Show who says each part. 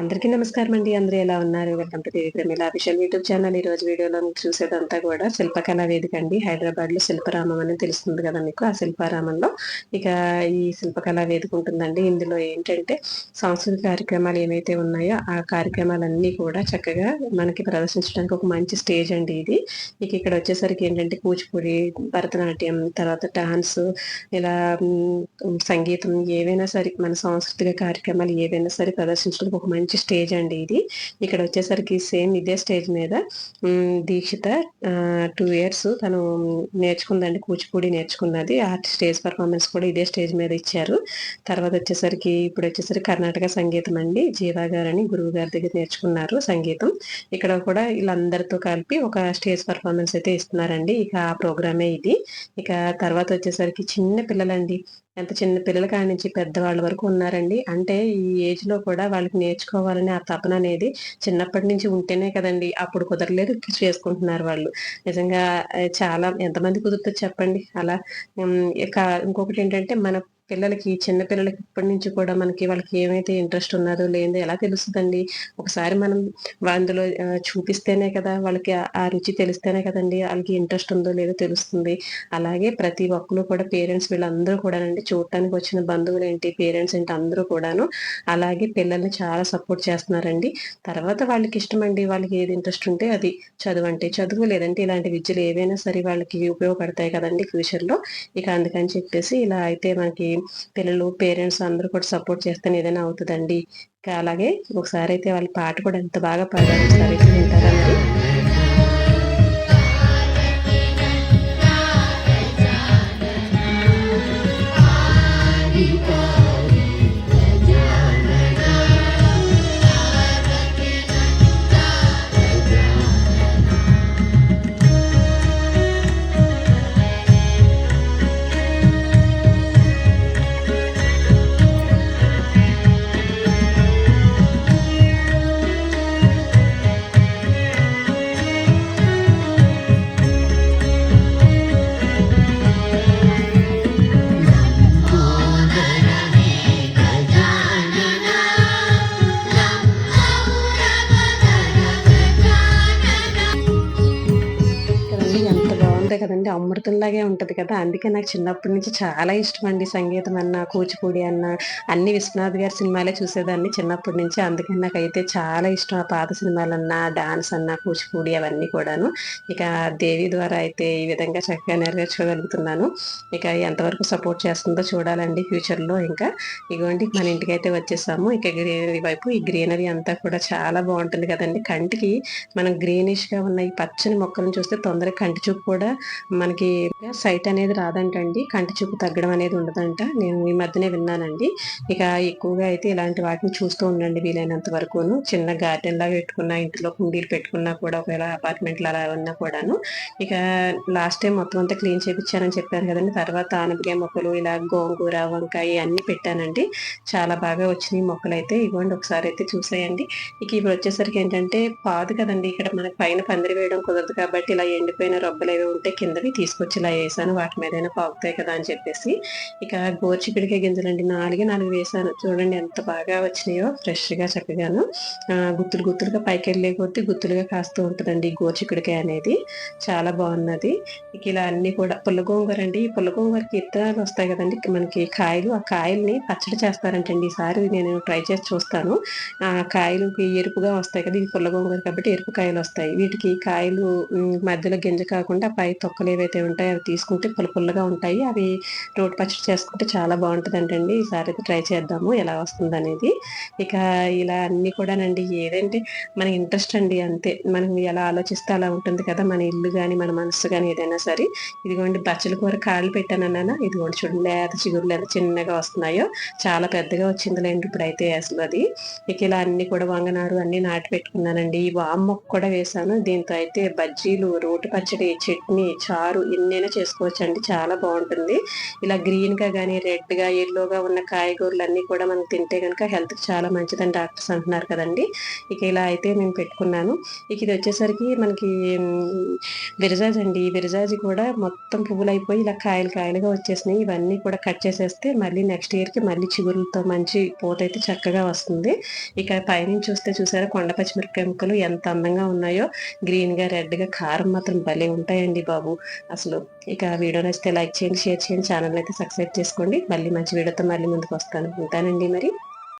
Speaker 1: అందరికీ నమస్కారం అండి అందరూ ఎలా ఉన్నారు? Welcome to Devi Pramila official YouTube channel ఈ రోజు వీడియోలో చూసేదంతా కూడా శిల్పకళా వేదిక అండి. హైదరాబాద్లో శిల్పరామం అని తెలుస్తుంది కదా మీకు. ఆ శిల్పారామంలో ఇక ఈ శిల్పకళా వేదిక ఉంటుందండి. ఇందులో ఏంటంటే సాంస్కృతిక కార్యక్రమాలు ఏమైతే ఉన్నాయో ఆ కార్యక్రమాలన్నీ కూడా చక్కగా మనకి ప్రదర్శించడానికి ఒక మంచి స్టేజ్ అండి ఇది. ఇక ఇక్కడ వచ్చేసరికి ఏంటంటే కూచిపూడి భరతనాట్యం తర్వాత డాన్స్ ఇలా సంగీతం ఏవైనా సరే మన సాంస్కృతిక కార్యక్రమాలు ఏవైనా సరే ప్రదర్శించడానికి ఒక మంచి మంచి స్టేజ్ అండి ఇది. ఇక్కడ వచ్చేసరికి సేమ్ ఇదే స్టేజ్ మీద దీక్షిత టూ ఇయర్స్ తను నేర్చుకుందండి కూచిపూడి నేర్చుకున్నది. ఆ స్టేజ్ పర్ఫార్మెన్స్ కూడా ఇదే స్టేజ్ మీద ఇచ్చారు. తర్వాత వచ్చేసరికి ఇప్పుడు వచ్చేసరికి కర్ణాటక సంగీతం అండి. జీవా గారని గురువు గారి దగ్గర నేర్చుకున్నారు సంగీతం. ఇక్కడ కూడా వీళ్ళందరితో కలిపి ఒక స్టేజ్ పర్ఫార్మెన్స్ అయితే ఇస్తున్నారండి. ఇక ఆ ప్రోగ్రామే ఇది. ఇక తర్వాత వచ్చేసరికి చిన్న పిల్లలండి. ఎంత చిన్న పిల్లల కాడి నుంచి పెద్దవాళ్ళ వరకు ఉన్నారండి. అంటే ఈ ఏజ్లో కూడా వాళ్ళకి నేర్చుకోవాలని ఆ తపన అనేది చిన్నప్పటి నుంచి ఉంటేనే కదండి అప్పుడు కుదరలేదు చేసుకుంటున్నారు వాళ్ళు. నిజంగా చాలా ఎంతమంది కుదురుతుంది చెప్పండి. అలా ఇంకొకటి ఏంటంటే మన పిల్లలకి చిన్న పిల్లలకి ఇప్పటి నుంచి కూడా మనకి వాళ్ళకి ఏమైతే ఇంట్రెస్ట్ ఉన్నదో లేదో ఎలా తెలుస్తుందండి? ఒకసారి మనం అందులో చూపిస్తేనే కదా వాళ్ళకి ఆ రుచి తెలిస్తేనే కదండి వాళ్ళకి ఇంట్రెస్ట్ ఉందో లేదో తెలుస్తుంది. అలాగే ప్రతి ఒక్కరు కూడా పేరెంట్స్ వీళ్ళందరూ కూడానండి చూడటానికి వచ్చిన బంధువులు ఏంటి పేరెంట్స్ ఏంటి అందరూ కూడాను అలాగే పిల్లల్ని చాలా సపోర్ట్ చేస్తున్నారండి. తర్వాత వాళ్ళకి ఇష్టం అండి వాళ్ళకి ఏది ఇంట్రెస్ట్ ఉంటే అది చదువు అంటే చదువు లేదంటే ఇలాంటి విద్యలు ఏవైనా సరే వాళ్ళకి ఉపయోగపడతాయి కదండి ఫ్యూచర్లో ఇక అందుకని చెప్పేసి ఇలా అయితే మనకి పిల్లలు పేరెంట్స్ అందరూ కూడా సపోర్ట్ చేస్తే ఏదైనా అవుతుందండి. అలాగే ఒకసారి అయితే వాళ్ళ పాట కూడా ఎంత బాగా పాడారు ఒకసారి అయితే వింటారా మరి కదండి. అమృతంలాగే ఉంటుంది కదా. అందుకే నాకు చిన్నప్పటి నుంచి చాలా ఇష్టం అండి సంగీతం అన్న కూచిపూడి అన్న అన్ని విశ్వనాథ్ గారి సినిమాలే చూసేదాన్ని చిన్నప్పటి నుంచి. అందుకని నాకైతే చాలా ఇష్టం ఆ పాత సినిమాలన్నా డాన్స్ అన్న కూచిపూడి అవన్నీ కూడాను. ఇక దేవి ద్వారా అయితే ఈ విధంగా చక్కగా నెరవేర్చుకోగలుగుతున్నాను ఇక ఎంతవరకు సపోర్ట్ చేస్తుందో చూడాలండి ఫ్యూచర్లో ఇంకా. ఇగోండి మన ఇంటికి అయితే వచ్చేసాము. ఇక గ్రీనరీ వైపు ఈ గ్రీనరీ అంతా కూడా చాలా బాగుంటుంది కదండి. కంటికి మనం గ్రీనిష్గా ఉన్న ఈ పచ్చని మొక్కలను చూస్తే తొందరగా కంటి చూపు కూడా మనకి సైట్ అనేది రాదంటండి. కంటి చూపు తగ్గడం అనేది ఉండదంట. నేను ఈ మధ్యనే విన్నానండి. ఇక ఎక్కువగా అయితే ఇలాంటి వాటిని చూస్తూ ఉండండి వీలైనంత వరకును. చిన్న గార్డెన్ లాగా పెట్టుకున్న ఇంట్లో కుండీలు పెట్టుకున్నా కూడా ఒకవేళ అపార్ట్మెంట్లు అలా ఉన్నా కూడాను. ఇక లాస్ట్ టైం మొత్తం అంతా క్లీన్ చేయించానని చెప్పాను కదండి. తర్వాత ఆనపకాయ మొక్కలు ఇలా గోంగూర వంకాయ అన్ని పెట్టానండి. చాలా బాగా వచ్చినాయి మొక్కలు అయితే. ఇవ్వండి ఒకసారి అయితే చూసేయండి. ఇక ఇప్పుడు వచ్చేసరికి ఏంటంటే పాదు కదండి. ఇక్కడ మనకి పైన పందిరి వేయడం కుదరదు కాబట్టి ఇలా ఎండిపోయిన రొబ్బలు ఏవి అయితే కిందవి తీసుకొచ్చి ఇలా వేసాను. వాటి మీదైనా పాకుతాయి కదా అని చెప్పేసి. ఇక గోర్చిపిడికాయ గింజలండి. నాలుగే నాలుగు వేసాను. చూడండి ఎంత బాగా వచ్చినాయో. ఫ్రెష్గా చక్కగాను గుత్తులు గుత్తులుగా పైకి వెళ్ళే కొద్దీ గుత్తులుగా కాస్తూ ఉంటుందండి గోర్చిపిడికాయ అనేది. చాలా బాగున్నది. ఇక ఇలా అన్ని కూడా పుల్లగోంగూర అండి. ఈ పుల్లగోంగూరకి ఇత్తనాలు వస్తాయి కదండి. మనకి కాయలు ఆ కాయల్ని పచ్చడి చేస్తారంటండి ఈసారి నేను ట్రై చేసి చూస్తాను. ఆ కాయలుకి ఎరుపుగా వస్తాయి కదా ఇది పుల్లగోంగూర కాబట్టి ఎరుపు కాయలు వస్తాయి. వీటికి కాయలు మధ్యలో గింజ కాకుండా పై తొక్కలు ఏవైతే ఉంటాయో అవి తీసుకుంటే పుల్ల పుల్లగా ఉంటాయి. అవి రోడ్ పచ్చడి చేసుకుంటే చాలా బాగుంటుంది అంటండి ఈసారి అయితే ట్రై చేద్దాము ఎలా వస్తుంది అనేది ఇక ఇలా అన్ని కూడానండి ఏదంటే మన ఇంట్రెస్ట్ అండి అంతే. మనం ఎలా ఆలోచిస్తే అలా ఉంటుంది కదా మన ఇల్లు కానీ మన మనసు కానీ ఏదైనా సరే. ఇదిగోండి బచ్చల కూర కాళ్ళు పెట్టానన్నా ఇదిగోండి చూడండి లేత చిగురులు ఎంత చిన్నగా వస్తున్నాయో. చాలా పెద్దగా వచ్చిందిలేండి ఇప్పుడైతే అసలు అది. ఇక ఇలా అన్ని కూడా వంగనారు అన్ని నాటి పెట్టుకున్నానండి. ఈ వామ్ మొక్క కూడా వేసాను. దీంతో అయితే బజ్జీలు రోటి పచ్చడి చట్నీ చారు ఎన్నైనా చేసుకోవచ్చు అండి చాలా బాగుంటుంది. ఇలా గ్రీన్గా కానీ రెడ్గా ఎల్లోగా ఉన్న కాయగూరలు అన్ని కూడా మనం తింటే కనుక హెల్త్కి చాలా మంచిదని డాక్టర్స్ అంటున్నారు కదండి. ఇక ఇలా అయితే నేను పెట్టుకున్నాను. ఇక ఇది వచ్చేసరికి మనకి విరజాజ్ అండి. ఈ విరజాజి కూడా మొత్తం పువ్వులు అయిపోయి ఇలా కాయలు కాయలుగా వచ్చేసినాయి. ఇవన్నీ కూడా కట్ చేసేస్తే మళ్ళీ నెక్స్ట్ ఇయర్కి మళ్ళీ చిగురులతో మంచి పూత అయితే చక్కగా వస్తుంది. ఇక పైనుంచి చూస్తే చూసారా కొండ పచ్చిమిరపకాయ ముక్కలు ఎంత అందంగా ఉన్నాయో. గ్రీన్గా రెడ్గా కారం మాత్రం భలే ఉంటాయండి బాబు. అసలు ఇక వీడియో నచ్చితే లైక్ చేయండి షేర్ చేయండి ఛానల్ అయితే సబ్స్క్రైబ్ చేసుకోండి. మళ్ళీ మంచి వీడియోతో మళ్ళీ ముందుకు వస్తాను. ఉంటానండి మరి.